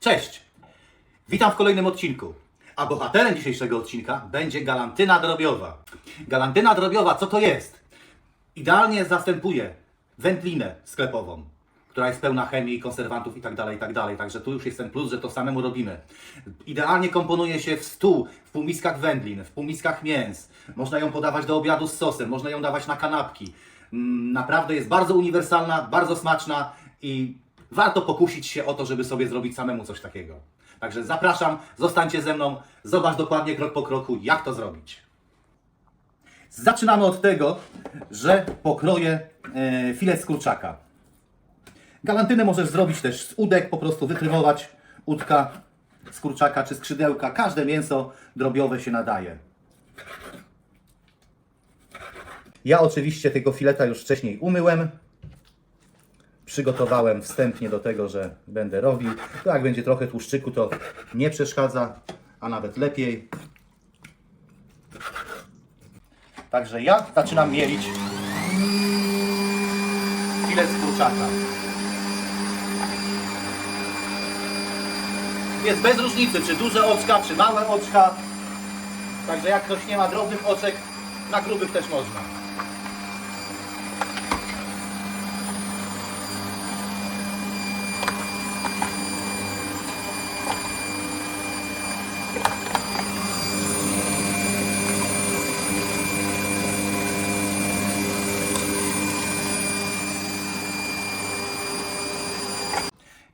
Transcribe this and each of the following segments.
Cześć! Witam w kolejnym odcinku. A bohaterem dzisiejszego odcinka będzie galantyna drobiowa. Galantyna drobiowa, co to jest? Idealnie zastępuje wędlinę sklepową, która jest pełna chemii, konserwantów itd., itd. Także tu już jest ten plus, że to samemu robimy. Idealnie komponuje się w stół, w półmiskach wędlin, w półmiskach mięs. Można ją podawać do obiadu z sosem, można ją dawać na kanapki. Mm, Naprawdę jest bardzo uniwersalna, bardzo smaczna i warto pokusić się o to, żeby sobie zrobić samemu coś takiego. Także zapraszam, zostańcie ze mną, zobacz dokładnie krok po kroku, jak to zrobić. Zaczynamy od tego, że pokroję e, filet z kurczaka. Galantynę możesz zrobić też z udek, po prostu wytrymować udka z kurczaka czy skrzydełka. Każde mięso drobiowe się nadaje. Ja oczywiście tego fileta już wcześniej umyłem. Przygotowałem wstępnie do tego, że będę robił. To jak będzie trochę tłuszczyku, to nie przeszkadza, a nawet lepiej. Także ja zaczynam mielić filet z kurczaka. Jest bez różnicy, czy duże oczka, czy małe oczka. Także jak ktoś nie ma drobnych oczek, na grubych też można.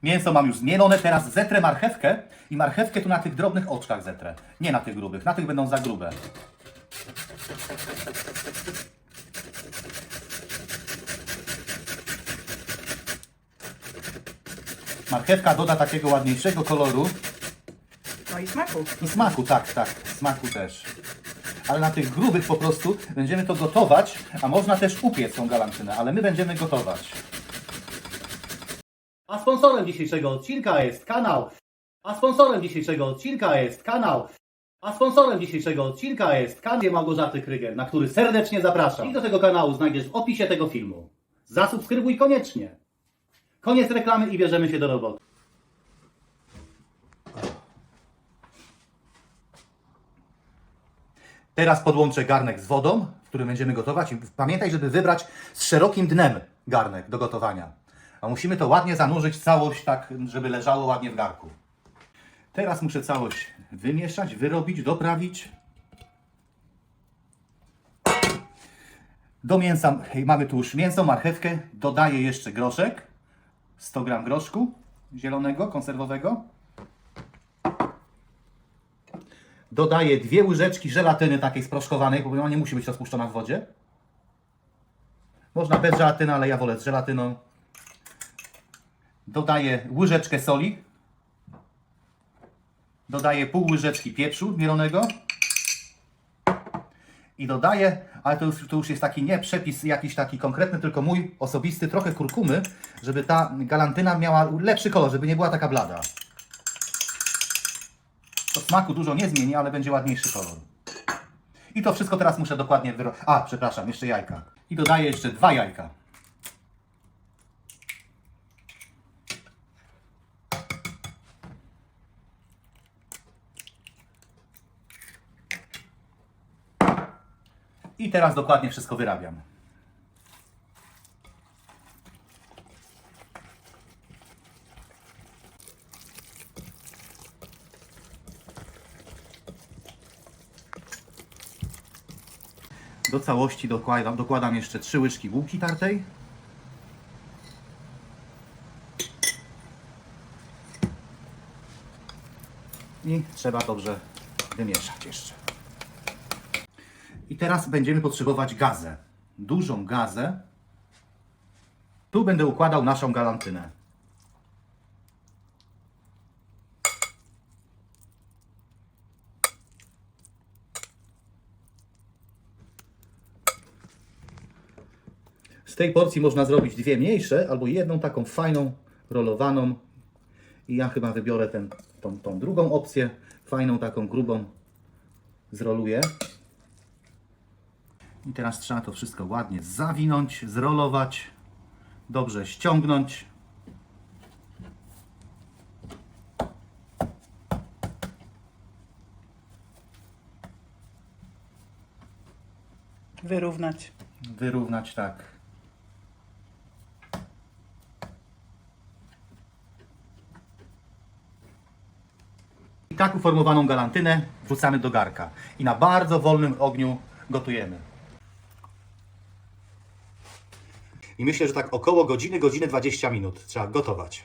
Mięso mam już zmielone, teraz zetrę marchewkę i marchewkę tu na tych drobnych oczkach zetrę. Nie na tych grubych, na tych będą za grube. Marchewka doda takiego ładniejszego koloru No i smaku. i smaku, tak, tak, smaku też. Ale na tych grubych po prostu będziemy to gotować, a można też upiec tą galantynę, ale my będziemy gotować. A sponsorem dzisiejszego odcinka jest kanał. A sponsorem dzisiejszego odcinka jest kanał. A sponsorem dzisiejszego odcinka jest kanał Małgorzaty Kryger, na który serdecznie zapraszam. I do tego kanału znajdziesz w opisie tego filmu. Zasubskrybuj koniecznie. Koniec reklamy i bierzemy się do roboty. Teraz podłączę garnek z wodą, w którym będziemy gotować. Pamiętaj, żeby wybrać z szerokim dnem garnek do gotowania. A musimy to ładnie zanurzyć całość, tak żeby leżało ładnie w garku. Teraz muszę całość wymieszać, wyrobić, doprawić. Do mięsa hej, mamy tu już mięso, marchewkę. Dodaję jeszcze groszek. 100 gram groszku zielonego, konserwowego. Dodaję dwie łyżeczki żelatyny takiej sproszkowanej, bo ona nie musi być rozpuszczona w wodzie. Można bez żelatyny, ale ja wolę z żelatyną. Dodaję łyżeczkę soli. Dodaję pół łyżeczki pieprzu mielonego. I dodaję, ale to już, to już jest taki nie przepis jakiś taki konkretny, tylko mój osobisty, trochę kurkumy, żeby ta galantyna miała lepszy kolor, żeby nie była taka blada. To smaku dużo nie zmieni, ale będzie ładniejszy kolor. I to wszystko teraz muszę dokładnie wyro... A, przepraszam, jeszcze jajka. I dodaję jeszcze dwa jajka. I teraz dokładnie wszystko wyrabiam. Do całości dokładam, dokładam jeszcze trzy łyżki bułki tartej. I trzeba dobrze wymieszać jeszcze. I teraz będziemy potrzebować gazę. Dużą gazę. Tu będę układał naszą galantynę. Z tej porcji można zrobić dwie mniejsze, albo jedną taką fajną, rolowaną. I ja chyba wybiorę ten, tą, tą drugą opcję, fajną, taką grubą. Zroluję. I teraz trzeba to wszystko ładnie zawinąć, zrolować, dobrze ściągnąć. Wyrównać. Wyrównać, tak. I tak uformowaną galantynę wrzucamy do garka i na bardzo wolnym ogniu gotujemy. I myślę, że tak około godziny, godziny 20 minut trzeba gotować.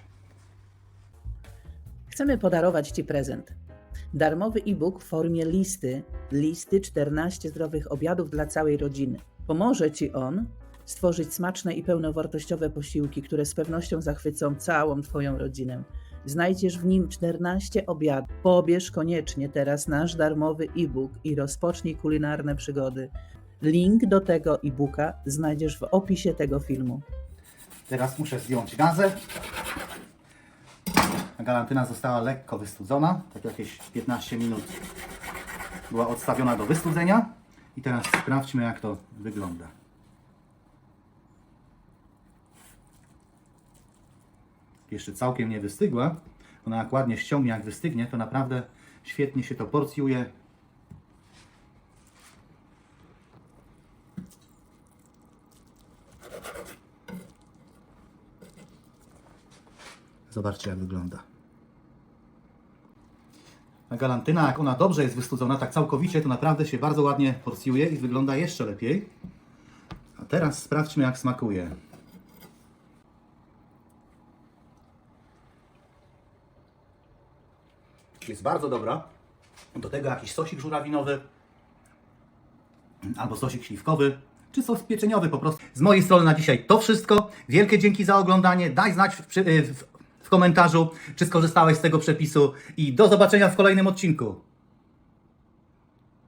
Chcemy podarować Ci prezent. Darmowy e-book w formie listy, listy 14 zdrowych obiadów dla całej rodziny. Pomoże Ci on stworzyć smaczne i pełnowartościowe posiłki, które z pewnością zachwycą całą Twoją rodzinę. Znajdziesz w nim 14 obiadów. Pobierz koniecznie teraz nasz darmowy e-book i rozpocznij kulinarne przygody. Link do tego e-booka znajdziesz w opisie tego filmu. Teraz muszę zdjąć gazę. Galantyna została lekko wystudzona, tak jakieś 15 minut była odstawiona do wystudzenia. I teraz sprawdźmy jak to wygląda. Jeszcze całkiem nie wystygła. Ona jak ładnie ściągnie, jak wystygnie, to naprawdę świetnie się to porcjuje. Zobaczcie jak wygląda. A galantyna, jak ona dobrze jest wystudzona, tak całkowicie, to naprawdę się bardzo ładnie porcjuje i wygląda jeszcze lepiej. A teraz sprawdźmy jak smakuje. Jest bardzo dobra. Do tego jakiś sosik żurawinowy, albo sosik śliwkowy, czy sos pieczeniowy po prostu. Z mojej strony na dzisiaj to wszystko. Wielkie dzięki za oglądanie. Daj znać w, w, w komentarzu, czy skorzystałeś z tego przepisu i do zobaczenia w kolejnym odcinku.